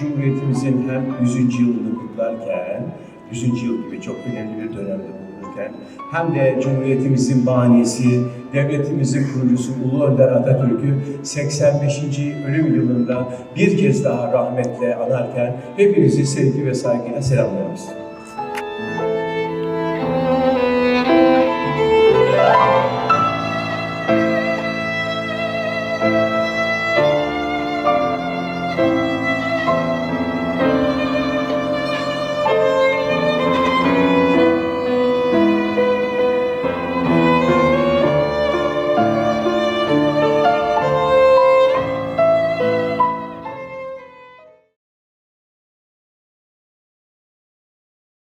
Cumhuriyetimizin hem 100. yılını kutlarken, 100. yıl gibi çok önemli bir dönemde bulunurken, hem de Cumhuriyetimizin banisi, devletimizin kurucusu Ulu Önder Atatürk'ü 85. ölüm yılında bir kez daha rahmetle anarken hepinizi sevgi ve saygıyla selamlıyorum.